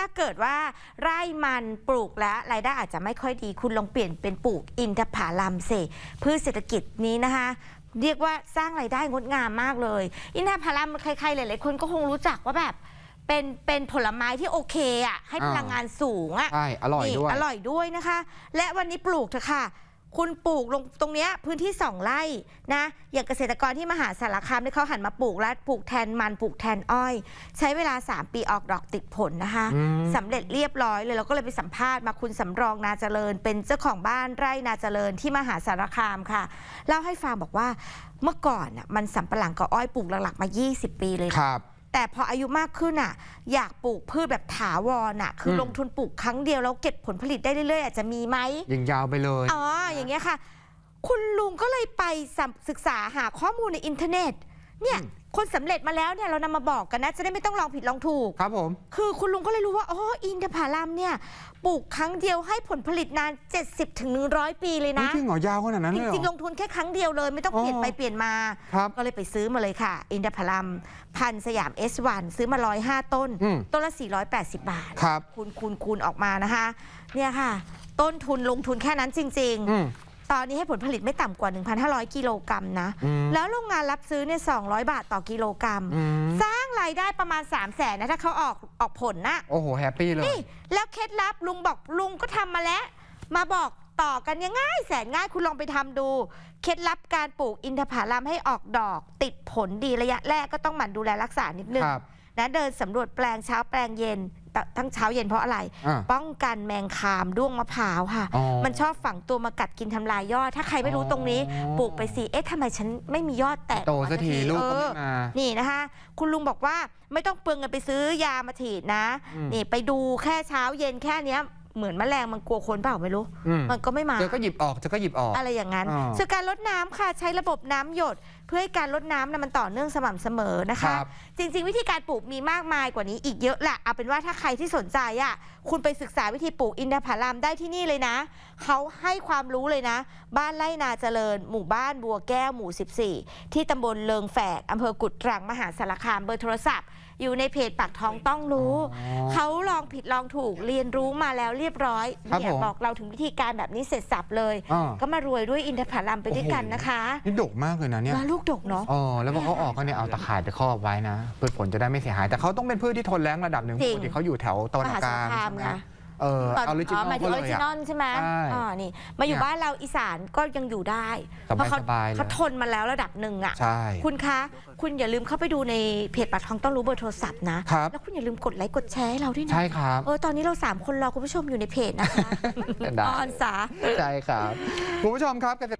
ถ้าเกิดว่าไร่มันปลูกแล้วรายได้อาจจะไม่ค่อยดี คุณลองเปลี่ยนเป็นปลูกอินทผลัมเสพืชเศรษฐกิจนี้นะคะเรียกว่าสร้างรายได้งดงามมากเลย อินทผลัมใครๆหลายๆคนก็คงรู้จักว่าแบบเป็นเป็นผลไม้ที่โอเคอะให้พลังงานสูงอะใช่อร่อยนี่ด้วยอร่อยด้วยนะคะ และวันนี้ปลูกเถอะค่ะ คุณปลูกลงตรงเนี้ยพื้นที่สองไร่นะ อย่างเกษตรกรที่มหาสารคามที่เขาหันมาปลูกแล้วปลูกแทนมันปลูกแทนอ้อย ใช้เวลา 3 ปีออกดอกติดผลนะคะอืม สำเร็จเรียบร้อยเลยเราก็เลยไปสัมภาษณ์มาคุณสำรองนาเจริญ เป็นเจ้าของบ้านไร่นาเจริญที่มหาสารคามค่ะเล่าให้ฟังบอกว่าเมื่อก่อนน่ะมันสำปะหลังกับอ้อยปลูกหลักๆมา 20 ปีเลยครับ แต่พออายุมากขึ้นอะ อยากปลูกพืชแบบถาวรอะ คืออมลงทุนปลูกครั้งเดียวแล้วเก็บผลผลิตได้เรื่อยๆอาจจะมีไหมยิงยาวไปเลยอ๋ออย่างเงี้ยค่ะ คุณลุงก็เลยไปสัมศึกษาหาข้อมูลในอินเทอร์เน็ต เนี่ยอืม คนสำเร็จมาแล้วเนี่ยเรานำมาบอกกันนะ จะได้ไม่ต้องลองผิดลองถูก ครับผม คือคุณลุงก็เลยรู้ว่าอ๋ออินทผลัมเนี่ยปลูกครั้งเดียวให้ผลผลิตนาน 70ถึง100 ปีเลยนะ จริงเหรอยาวขนาดนั้นจเลยเหรอริง ๆลงทุนแค่ครั้งเดียวเลยไม่ต้องเปลี่ยนอ๋อไปเปลี่ยนมา ครับ ก็เลยไปซื้อมาเลยค่ะ อินทผลัมพันธุ์สยาม S1 ซื้อมา 105 ต้น อืม ต้นละ 480 บาท ครับ คูณคูณคูณออกมานะคะ เนี่ยค่ะ ต้นทุนลงทุนแค่นั้นจริง อืม ๆ ตอนนี้ให้ผลผลิตไม่ต่ำกว่า 1,500 กิโลกรัมนะอืมแล้วโรงงานรับซื้อเนี่ย200 บาทต่อกิโลกรัมอืมสร้างรายได้ประมาณ 3 0 0แสนนะ ถ้าเขาออกออกผลนะ โอ้โห แฮปปี้เลย นี่ แล้วเคล็ดลับลุงบอกลุงก็ทำมาแล้ว มาบอกต่อกันยังง่ายแสนง่ายคุณลองไปทำดู เคล็ดลับการปลูกอินทผลัมให้ออกดอก ติดผลดีระยะแรกก็ต้องหมั่นดูแลรักษานิดนึงครับ นะเดินสำรวจแปลงเช้าแปลงเย็นตทั้งเช้าเย็นเพราะอะไร อ่า ป้องกันแมงคามด้วงมะพร้าวค่ะ อ๋อมันชอบฝังตัวมากัดกินทำลายยอด ถ้าใครไม่รู้ตรงนี้ อ๋อ ปลูกไปสิเอ๊ะทำไมฉันไม่มียอดแตกโตออสักทีลูกก็เอไม่อ มา นี่นะคะ คุณลุงบอกว่าไม่ต้องเปลืองเงินไปซื้อยามาฉีดนะ อืม นี่ไปดูแค่เช้าเย็นแค่เนี้ยเหมือนแมลงมันกลัวคนเปล่าไม่รู้ อืมมันก็ไม่มาเจอก็หยิบออกเจอก็หยิบออก อะไรอย่างนั้นอ่าส่วนการลดน้ำค่ะใช้ระบบน้ำหยดเพื่อให้การลดน้ำนะมันต่อเนื่องสม่ำเสมอนะคคะรับ จริง ๆ วิธีการปลูกมีมากมายกว่านี้อีกเยอะแหละเอาเป็นว่าถ้าใครที่สนใจอะคุณไปศึกษาวิธีปลูกอินทผลัมได้ที่นี่เลยนะ เขาให้ความรู้เลยนะ บ้านไร่นาเจริญ หมู่บ้านบัวแก้วหมู่ 14 ที่ตำบลเลิงแฝกอำเภอกุดตรังมหาสารคามเบอร์โทรศัพท์ อยู่ในเพจปากท้องต้องรู้ อ๋อเขาลองผิดลองถูกเรียนรู้มาแล้วเรียบร้อยครับเนี่ยผมบอกเราถึงวิธีการแบบนี้เสร็จสับเลย อ่า ก็มารวยด้วยอินทผลัมไปด้วยกันนะคะ นี่ดกมากเลยนะเนี่ย แล้วลูกดกเนาะ อ๋อแล้วพอเขาออกก็เนี่ยเอาตะข่ายไปครอบไว้นะพืชผลจะได้ไม่เสียหาย แต่เขาต้องเป็นพืชที่ทนแล้งระดับหนึ่งจริงปกติเขาอยู่แถวตะวันออกกลางมหาสารคามใช่ไหมไงเออตอนออริจินอ๋ออหมายลถึก็งอเลอริยจิอะนอลใช่ไหมใช่อ๋อนี่ มาอยู่เนี่ยบ้านเราอีสานก็ยังอยู่ได้ สบายเพราะเขาสบายเลย เขาทนมาแล้วระดับหนึ่งอะ ใช่ คุณคะ คุณอย่าลืมเข้าไปดูในเพจปากท้องต้องรู้เบอร์โทรศัพท์นะ ครับ แล้วคุณอย่าลืมกดไลค์กดแชร์ให้เราด้วยนะ ใช่ครับ เออ ตอนนี้เราสามคนรอคุณผู้ชมอยู่ในเพจนะคะได้ ออนสา ใช่ครับ คุณผู้ชมครับเกษตร